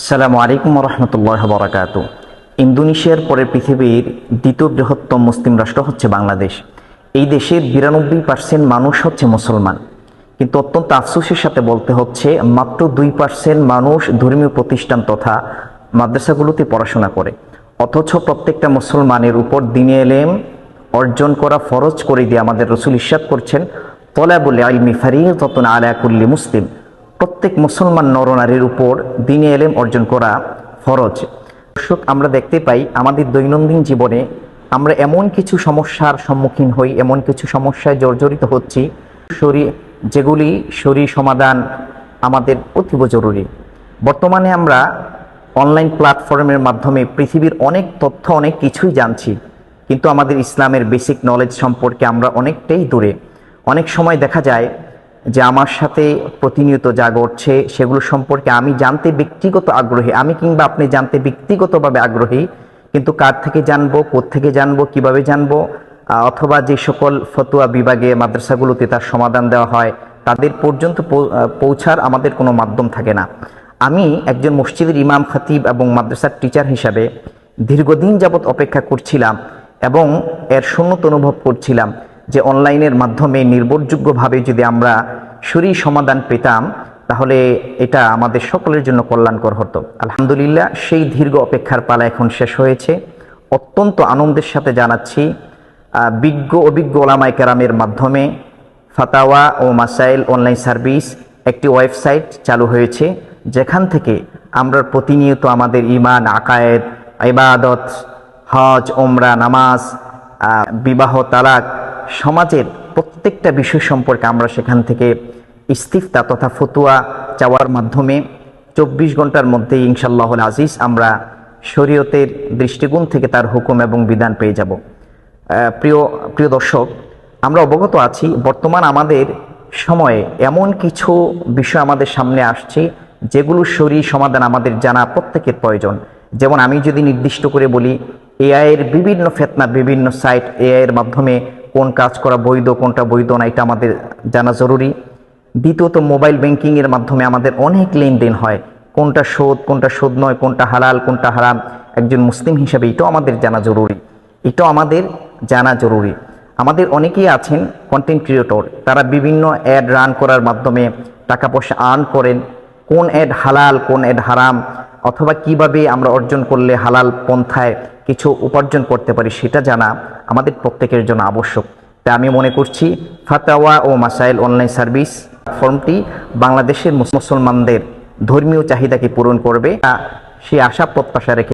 আসসালামু আলাইকুম রহমতুল্লাহ বরাকাত ইন্দোনেশিয়ার পরে পৃথিবীর দ্বিতীয় বৃহত্তম মুসলিম রাষ্ট্র হচ্ছে বাংলাদেশ। এই দেশের বিরানব্বই পার্সেন্ট মানুষ হচ্ছে মুসলমান। কিন্তু অত্যন্ত আফসোসের সাথে বলতে হচ্ছে, মাত্র দুই পার্সেন্ট মানুষ ধর্মীয় প্রতিষ্ঠান তথা মাদ্রাসাগুলোতে পড়াশোনা করে। অথচ প্রত্যেকটা মুসলমানের উপর দিনে এলেম অর্জন করা ফরজ করে দিয়ে আমাদের রসুল ইস্বাদ করছেন, তলাবুল আলমি ফারিয়তন আলা কুল্লি মুসলিম। প্রত্যেক মুসলমান নরনারীর উপর দিনে এলেম অর্জন করা ফরজ। দর্শক, আমরা দেখতে পাই আমাদের দৈনন্দিন জীবনে আমরা এমন কিছু সমস্যার সম্মুখীন হই, এমন কিছু সমস্যায় জর্জরিত হচ্ছি, শরীর, যেগুলি শরীর সমাধান আমাদের অতীব জরুরি। বর্তমানে আমরা অনলাইন প্ল্যাটফর্মের মাধ্যমে পৃথিবীর অনেক তথ্য, অনেক কিছুই জানছি, কিন্তু আমাদের ইসলামের বেসিক নলেজ সম্পর্কে আমরা অনেকটাই দূরে। অনেক সময় দেখা যায় যে আমার সাথে প্রতিনিয়ত যা ঘটছে, সেগুলো সম্পর্কে আমি জানতে ব্যক্তিগত আগ্রহী। আমি কিংবা আপনি জানতে ব্যক্তিগতভাবে আগ্রহী, কিন্তু কার থেকে জানব থেকে জানব, কীভাবে জানব অথবা যে সকল ফতুয়া বিভাগে, মাদ্রাসাগুলোতে তার সমাধান দেওয়া হয়, তাদের পর্যন্ত পৌঁছার আমাদের কোনো মাধ্যম থাকে না। আমি একজন মসজিদের ইমাম, খাতিব এবং মাদ্রাসার টিচার হিসাবে দীর্ঘদিন যাবৎ অপেক্ষা করছিলাম এবং এর শূন্যত অনুভব করছিলাম। যে অনলাইনের মাধ্যমে নির্ভরযোগ্যভাবে যদি আমরা শরীর সমাধান পেতাম, তাহলে এটা আমাদের সকলের জন্য কল্যাণকর হতো। আলহামদুলিল্লাহ, সেই দীর্ঘ অপেক্ষার পালা এখন শেষ হয়েছে। অত্যন্ত আনন্দের সাথে জানাচ্ছি বিজ্ঞ অভিজ্ঞ ওলামাই কেরামের মাধ্যমে ফাতাওয়া ও মাসাইল অনলাইন সার্ভিস একটি ওয়েবসাইট চালু হয়েছে, যেখান থেকে আমরা প্রতিনিয়ত আমাদের ইমান আকায়েদ, ইবাদত, হজ ওমরা নামাজ বিবাহ, তালাক সমাজের প্রত্যেকটা বিষয় সম্পর্কে আমরা সেখান থেকে ইস্তিফতা তথা ফতুয়া চাওয়ার মাধ্যমে চব্বিশ ঘণ্টার মধ্যে ইনশাল্লাহ আজিজ আমরা শরীয়তের দৃষ্টিকোণ থেকে তার হুকুম এবং বিধান পেয়ে যাব। প্রিয় প্রিয় দর্শক, আমরা অবগত আছি, বর্তমান আমাদের সময়ে এমন কিছু বিষয় আমাদের সামনে আসছে যেগুলো শরীর সমাধান আমাদের জানা প্রত্যেকের প্রয়োজন। যেমন আমি যদি নির্দিষ্ট করে বলি, এআইয়ের বিভিন্ন ফেতনা, বিভিন্ন সাইট এআইয়ের মাধ্যমে কোন কাজ করা বৈধ, কোনটা বৈধ না, এটা আমাদের জানা জরুরি। দ্বিতীয়ত, মোবাইল ব্যাংকিং এর মাধ্যমে আমাদের অনেক লেনদেন হয়। কোনটা সুদ কোনটা সুদ নয়, কোনটা হালাল, কোনটা হারাম, একজন মুসলিম হিসেবে এটাও আমাদের জানা জরুরি। এটাও আমাদের জানা জরুরি। আমাদের অনেকেই আছেন কন্টেন্ট ক্রিয়েটর তারা বিভিন্ন অ্যাড রান করার মাধ্যমে টাকা পয়সা আর্ন করেন। কোন অ্যাড হালাল, কোন অ্যাড হারাম, অথবা কীভাবে আমরা অর্জন করলে হালাল পন্থায় কিছু উপার্জন করতে পারি, সেটা জানা। আমাদের প্রত্যেকের জন্য আবশ্যক। তাই আমি মনে করছি ফাতাওয়া ও মাসাইল অনলাইন সার্ভিস ফর্মটি বাংলাদেশের মুসলমানদের ধর্মীয় চাহিদাকে পূরণ করবে। সে আশা প্রত্যাশা রেখে